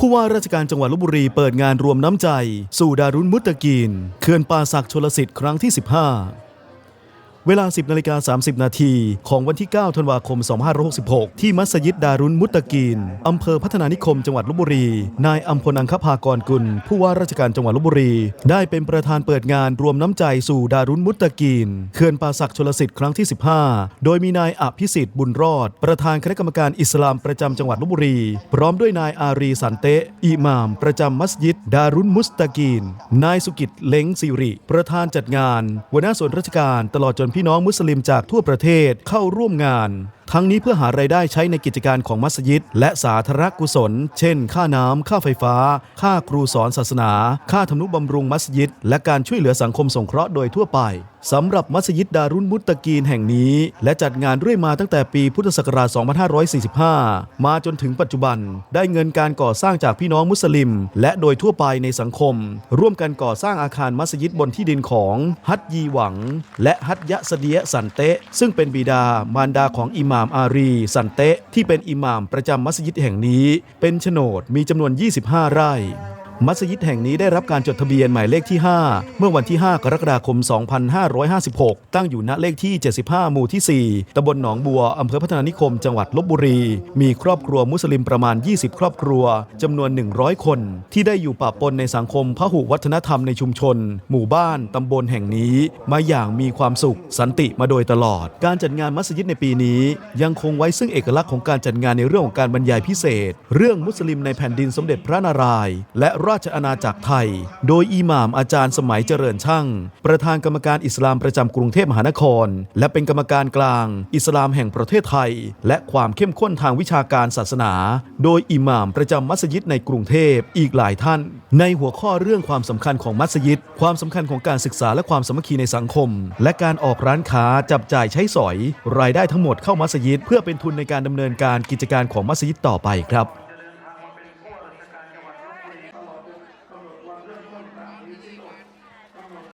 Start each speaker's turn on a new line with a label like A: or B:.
A: ผู้ว่าราชการจังหวัดลบบุรีเปิดงานรวมน้ำใจ สู่ดารุณมุตตะกีนเขื่อนป่าศักดิ์ชลสิทธิ์ครั้งที่ 15 เวลา 10นาฬิกา30 นาทีของวันที่ 9 ธันวาคม 2566 ที่มัสยิดดารุนมุตตะกีน อำเภอพัฒนานิคมจังหวัดลบบุรี นายอัมพลอังคภากรกุล ผู้ว่าราชการจังหวัดลบบุรี ได้เป็นประธานเปิดงานรวมน้ำใจสู่ดารุนมุตตะกีนเขื่อนป่าศักดิ์ชลสิทธิ์ครั้งที่ 15 โดยมีนายอภิสิทธิ์บุญรอด ประธานคณะกรรมการอิสลามประจำจังหวัดลบบุรี พร้อมด้วยนายอารีสันเตะอิหม่าม ประจำมัสยิดดารุนมุสตะกีน นายสุกิจเล้งสิริ ประธานจัดงานหัวหน้าส่วนราชการตลอดจนพี่น้องมุสลิมจากทั่วประเทศเข้าร่วมงาน ทั้งนี้เพื่อหารายได้ใช้ในกิจการของมัสยิด และสาธารณกุศล เช่น ค่าน้ำ ค่าไฟฟ้า ค่าครูสอนศาสนา ค่าทำนุบำรุงมัสยิด และการช่วยเหลือสังคมสงเคราะห์โดยทั่วไปสำหรับมัสยิดดารุนมุตตะกีนแห่งนี้ และจัดงานเรื่อยมาตั้งแต่ปีพุทธศักราช 2545 มาจนถึงปัจจุบัน ได้เงินการก่อสร้างจากพี่น้องมุสลิม และโดยทั่วไปในสังคม ร่วมกันก่อสร้างอาคารมัสยิดบนที่ดินของฮัตยีหวัง และฮัตยะเสเดียสันเตะซึ่งเป็นบิดามารดาของอิหม่ามอารีสันเตะที่เป็นอิหม่ามประจำมัสยิดแห่งนี้ เป็นโฉนดมีจำนวน 25 ไร่ มัสยิดแห่งนี้ได้รับการจดทะเบียนหมายเลขที่ 5 เมื่อวันที่ 5 กรกฎาคม 2556 ตั้งอยู่ณเลขที่ 75 หมู่ที่ 4 ตำบลหนองบัว อำเภอพัฒนานิคม จังหวัดลบบุรี มีครอบครัวมุสลิมประมาณ 20 ครอบครัว จำนวน 100 คน ที่ได้อยู่ปะปนในสังคมพหุวัฒนธรรมในชุมชน หมู่บ้าน ตำบลแห่งนี้ มาอย่างมีความสุข สันติมาโดยตลอด การจัดงานมัสยิดในปีนี้ ยังคงไว้ซึ่งเอกลักษณ์ของการจัดงานในเรื่องของการบรรยายพิเศษ เรื่องมุสลิมในแผ่นดินสมเด็จพระนารายณ์และราชอาณาจักรไทย โดยอิหม่ามอาจารย์สมัยเจริญช่าง ประธานกรรมการอิสลามประจำกรุงเทพมหานคร และเป็นกรรมการกลาง อิสลามแห่งประเทศไทย และความเข้มข้นทางวิชาการศาสนา โดยอิหม่ามประจำมัสยิดในกรุงเทพอีกหลายท่าน ในหัวข้อเรื่องความสำคัญของมัสยิด ความสำคัญของการศึกษาและความสามัคคีในสังคม และการออกร้านค้าจับจ่ายใช้สอย รายได้ทั้งหมดเข้ามัสยิด เพื่อเป็นทุนในการดำเนินการกิจการของมัสยิดต่อไปครับ กำหนดวันเริ่มต้นตามนี้ที่กำหนด